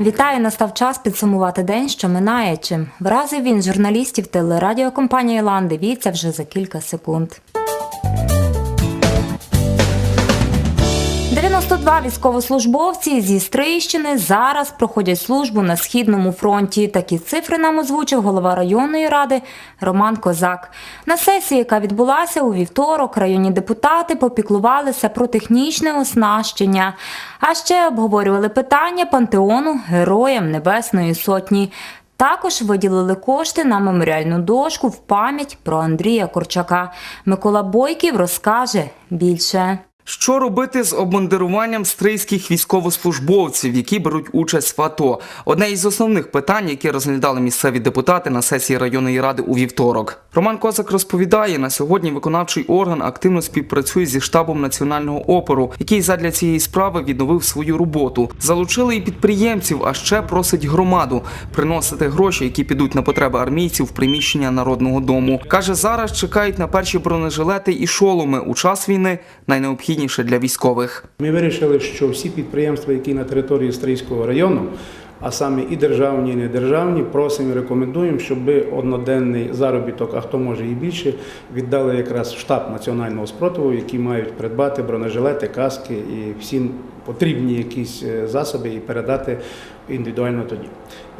Вітаю, настав час підсумувати день, що минає. Чим вразив він журналістів телерадіокомпанії Лан. Дивіться вже за кілька секунд. 92 військовослужбовці зі Стрийщини зараз проходять службу на східному фронті. Такі цифри нам озвучив голова районної ради Роман Козак. На сесії, яка відбулася у вівторок, районні депутати попіклувалися про технічне оснащення, а ще обговорювали питання пантеону Героям Небесної Сотні. Також виділили кошти на меморіальну дошку в пам'ять про Андрія Корчака. Микола Бойків розкаже більше. Що робити з обмундируванням стрийських військовослужбовців, які беруть участь в АТО? Одне із основних питань, які розглядали місцеві депутати на сесії районної ради у вівторок. Роман Козак розповідає, на сьогодні виконавчий орган активно співпрацює зі штабом національного опору, який задля цієї справи відновив свою роботу. Залучили і підприємців, а ще просить громаду приносити гроші, які підуть на потреби армійців в приміщення народного дому. каже, зараз чекають на перші бронежилети і шоломи у час війни найнеобхідніше для військових. Ми вирішили, що всі підприємства, які на території Стрийського району, а саме і державні, і недержавні, просимо і рекомендуємо, щоб одноденний заробіток, а хто може і більше, віддали якраз штаб національного спротиву, які мають придбати бронежилети, каски і всі потрібні якісь е, засоби і передати індивідуально тоді.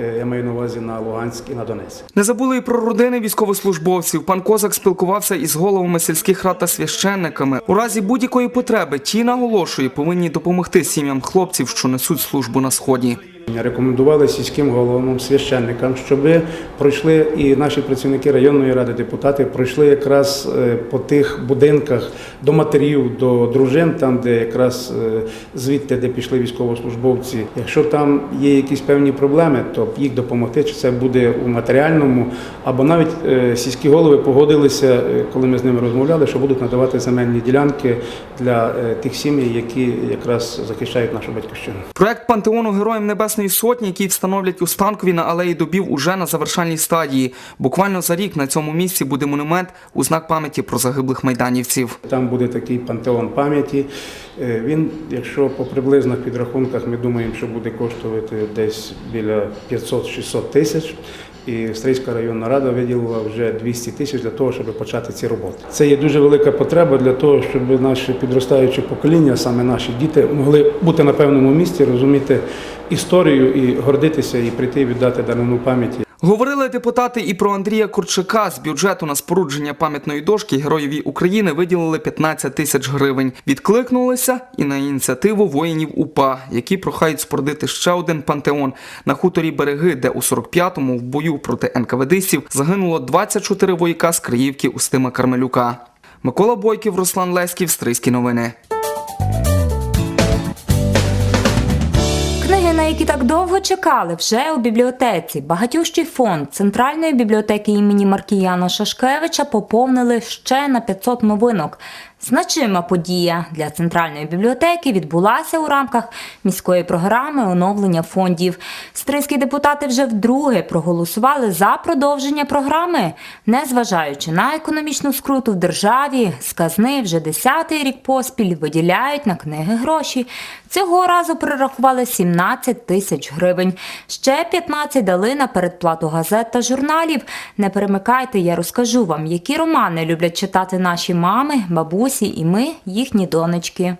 Е, Я маю на увазі на Луганськ і на Донецьк. Не забули і про родини військовослужбовців. Пан Козак спілкувався із головами сільських рад та священниками. У разі будь-якої потреби ті наголошує, повинні допомогти сім'ям хлопців, що несуть службу на сході. Рекомендували сільським головам, священникам, щоб пройшли і наші працівники районної ради, депутати пройшли якраз е, по тих будинках до матерів, до дружин, там де якраз е, звідти, де пішли військовослужбовці. Якщо там є якісь певні проблеми, то їх допомогти, чи це буде у матеріальному, або навіть е, сільські голови погодилися, коли ми з ними розмовляли, що будуть надавати земельні ділянки для тих сімей, які якраз захищають нашу батьківщину. Проект пантеону Героям Небесної Сотні, який встановлять у Станкові на алеї Дубів, уже на завершальній стадії. Буквально за рік на цьому місці буде монумент у знак пам'яті про загиблих майданівців. Там буде такий пантеон пам'яті. Е, Він, якщо по приблизних підрахунках, ми думаємо, що буде коштувати десь біля 500-600 тисяч. І Стрийська районна рада виділила вже 200 тисяч для того, щоб почати ці роботи. Це є дуже велика потреба для того, щоб наше підростаюче покоління, саме наші діти, могли бути на певному місці, розуміти історію і гордитися, і прийти віддати данину пам'яті. Говорили депутати і про Андрія Курчака. З бюджету на спорудження пам'ятної дошки Героєві України виділили 15 тисяч гривень. Відкликнулися і на ініціативу воїнів УПА, які прохають спорудити ще один пантеон на хуторі береги, де у 45-му в бою проти НКВДистів загинуло 24 вояка з Криївки Устима Кармелюка. Микола Бойків, Руслан Леськів, Стрийські новини. Які так довго чекали, вже у бібліотеці. Багатющий фонд Центральної бібліотеки імені Маркіяна Шашкевича поповнили ще на 500 новинок. Значима подія для центральної бібліотеки відбулася у рамках міської програми оновлення фондів. Стрийські депутати вже вдруге проголосували за продовження програми, незважаючи на економічну скруту в державі, з казни вже десятий рік поспіль виділяють на книги гроші. Цього разу перерахували 17 тисяч гривень. Ще 15 дали на передплату газет та журналів. Не перемикайте, я розкажу вам, які романи люблять читати наші мами, бабусі і ми, їхні донечки.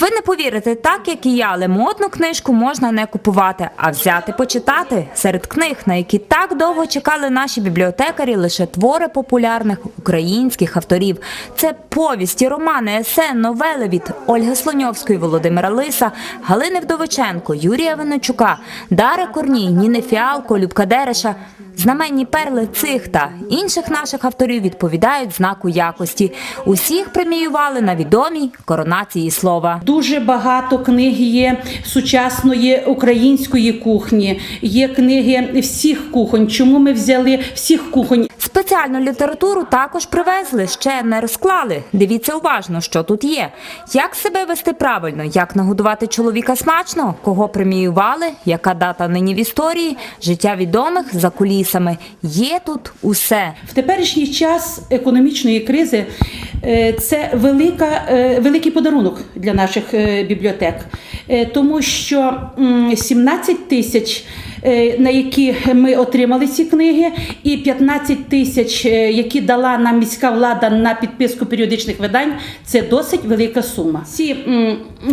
Ви не повірите, так як і я, але модну книжку можна не купувати, а взяти почитати. Серед книг, на які так довго чекали наші бібліотекарі, лише твори популярних українських авторів. Це повісті, романи, есе, новели від Ольги Слоньовської, Володимира Лиса, Галини Вдовиченко, Юрія Виночука, Дари Корній, Ніни Фіалко, Любка Дереша. Знаменні перли цих та інших наших авторів відповідають знаку якості. Усіх преміювали на відомій коронації слова. Дуже багато книг є сучасної української кухні. Є книги всіх кухонь. Чому ми взяли всіх кухонь? Спеціальну літературу також привезли, ще не розклали. Дивіться уважно, що тут є. Як себе вести правильно, як нагодувати чоловіка смачно, кого преміювали, яка дата нині в історії, життя відомих за кулісами. Є тут усе. В теперішній час економічної кризи е, це велика, е, великий подарунок для наших е, бібліотек. Тому що м, 17 тисяч, на які ми отримали ці книги, і 15 тисяч, е, які дала нам міська влада на підписку періодичних видань, це досить велика сума. Ці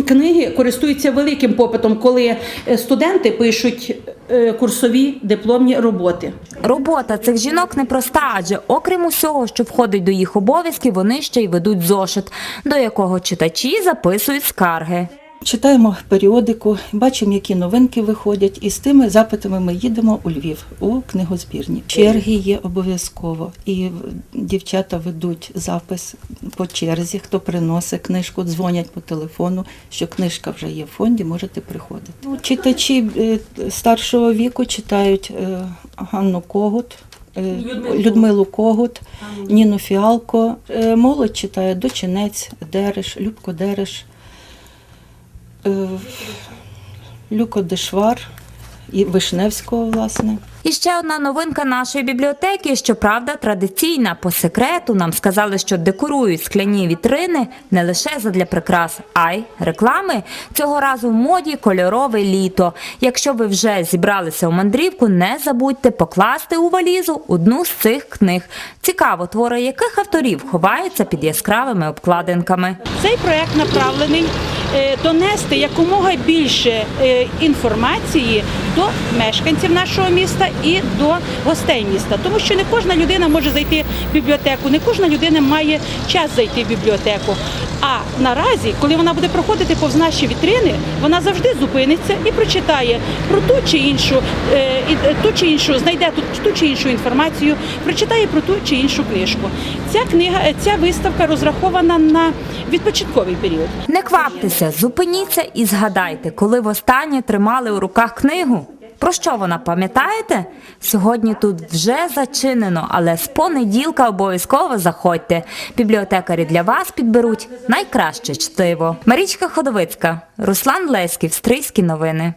книги користуються великим попитом, коли е, студенти пишуть е, курсові дипломні роботи. Робота цих жінок непроста, адже окрім усього, що входить до їх обов'язків, вони ще й ведуть зошит, до якого читачі записують скарги. Читаємо періодику, бачимо, які новинки виходять, і з тими запитами ми їдемо у Львів у книгозбірні. Черги є обов'язково, і дівчата ведуть запис по черзі. Хто приносить книжку, дзвонять по телефону, що книжка вже є в фонді, можете приходити. Ну, Читачі е, старшого віку читають е, Ганну Когут. е, Людмилу Когут, Ніну Фіалко. Молодь читає Дочинець, Дереш, Любко Дереш. Е, Люко Дешвар і Вишневського, власне. І ще одна новинка нашої бібліотеки, щоправда, традиційна. По секрету нам сказали, що декорують скляні вітрини не лише задля прикрас, а й реклами. Цього разу в моді кольорове літо. Якщо ви вже зібралися у мандрівку, не забудьте покласти у валізу одну з цих книг. Цікаво, твори яких авторів ховаються під яскравими обкладинками. Цей проект направлений е, донести якомога більше е, інформації до мешканців нашого міста і до гостей міста, тому що не кожна людина може зайти в бібліотеку, не кожна людина має час зайти в бібліотеку. А наразі, коли вона буде проходити повз наші вітрини, вона завжди зупиниться і прочитає про ту чи іншу, е, е, ту чи іншу, знайде ту, ту чи іншу інформацію, прочитає про ту чи іншу книжку. Ця книга, е, ця виставка розрахована на відпочинковий період. Не кваптеся, зупиніться і згадайте, коли востаннє тримали у руках книгу. Про що вона пам'ятаєте? Сьогодні тут вже зачинено, але з понеділка обов'язково заходьте. Бібліотекарі для вас підберуть найкраще чтиво. Марічка Ходовицька, Руслан Леськів, Стрийські новини.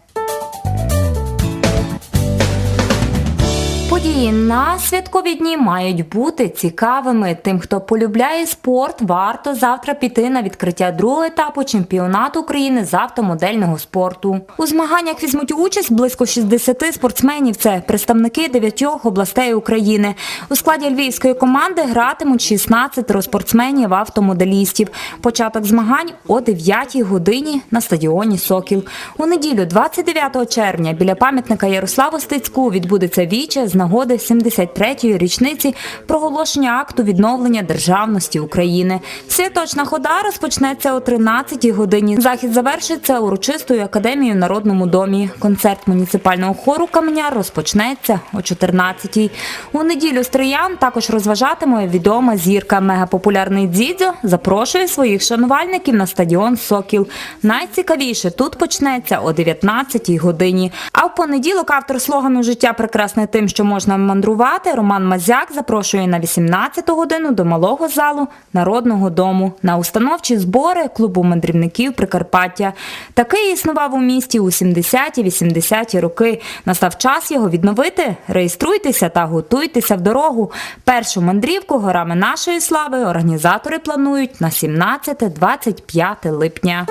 Події на святкові дні мають бути цікавими. Тим, хто полюбляє спорт, варто завтра піти на відкриття другого етапу чемпіонату України з автомодельного спорту. У змаганнях візьмуть участь близько 60 спортсменів. Це представники дев'ятьох областей України. У складі львівської команди гратимуть 16 спортсменів автомоделістів. Початок змагань о 9 годині на стадіоні Сокіл. У неділю, 29 червня, біля пам'ятника Ярославу Стецьку відбудеться віче з нагоди 73-ї річниці проголошення акту відновлення державності України. Святочна хода розпочнеться о 13-й годині. Захід завершиться урочистою академією в Народному домі. Концерт муніципального хору Каменяр розпочнеться о 14-й. У неділю Стриян також розважатиме відома зірка. Мегапопулярний Дзідзьо запрошує своїх шанувальників на стадіон Сокіл. Найцікавіше тут почнеться о 19-й годині. А в понеділок автор слогану Життя прекрасне тим, що можна мандрувати. Роман Мазяк запрошує на 18-ту годину до малого залу Народного дому на установчі збори клубу мандрівників Прикарпаття. Такий існував у місті у 70-80-ті роки. Настав час його відновити. Реєструйтеся та готуйтеся в дорогу. Першу мандрівку горами нашої слави організатори планують на 17-25 липня.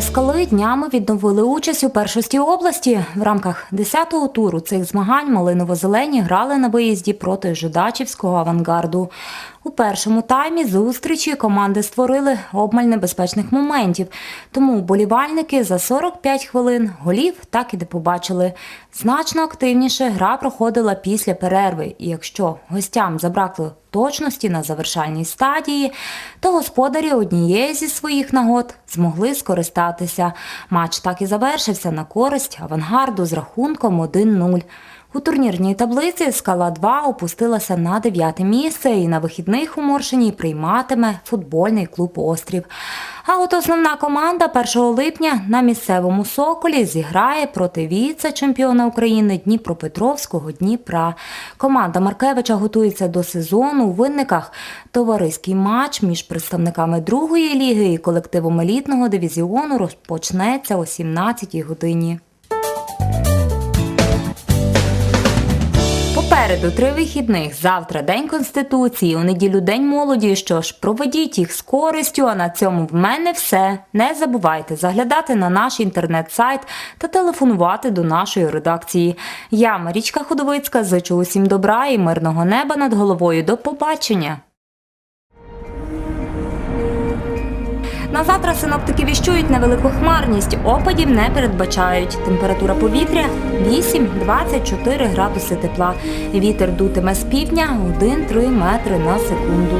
Скали днями відновили участь у першості області. В рамках 10-го туру цих змагань малиново-зелені грали на виїзді проти Жидачівського авангарду. У першому таймі зустрічі команди створили обмаль небезпечних моментів. Тому вболівальники за 45 хвилин голів так і не побачили. Значно активніше гра проходила після перерви. І якщо гостям забракло точності на завершальній стадії, то господарі однієї зі своїх нагод змогли скористатися. Матч так і завершився на користь авангарду з рахунком 1-0. У турнірній таблиці скала 2 опустилася на дев'яте місце і на вихідних у Моршині прийматиме футбольний клуб Острів. А от основна команда 1 липня на місцевому соколі зіграє проти віце-чемпіона України Дніпропетровського Дніпра. Команда Маркевича готується до сезону у винниках. Товариський матч між представниками другої ліги і колективом елітного дивізіону розпочнеться о 17-й годині. Попереду три вихідних. Завтра День Конституції, у неділю День молоді. Що ж, проведіть їх з користю. А на цьому в мене все. Не забувайте заглядати на наш інтернет-сайт та телефонувати до нашої редакції. Я, Марічка Ходовицька, зичу усім добра і мирного неба над головою. До побачення. На завтра синоптики віщують невелику хмарність, опадів не передбачають. Температура повітря 8-24 градуси тепла. Вітер дутиме з півдня 1-3 метри на секунду.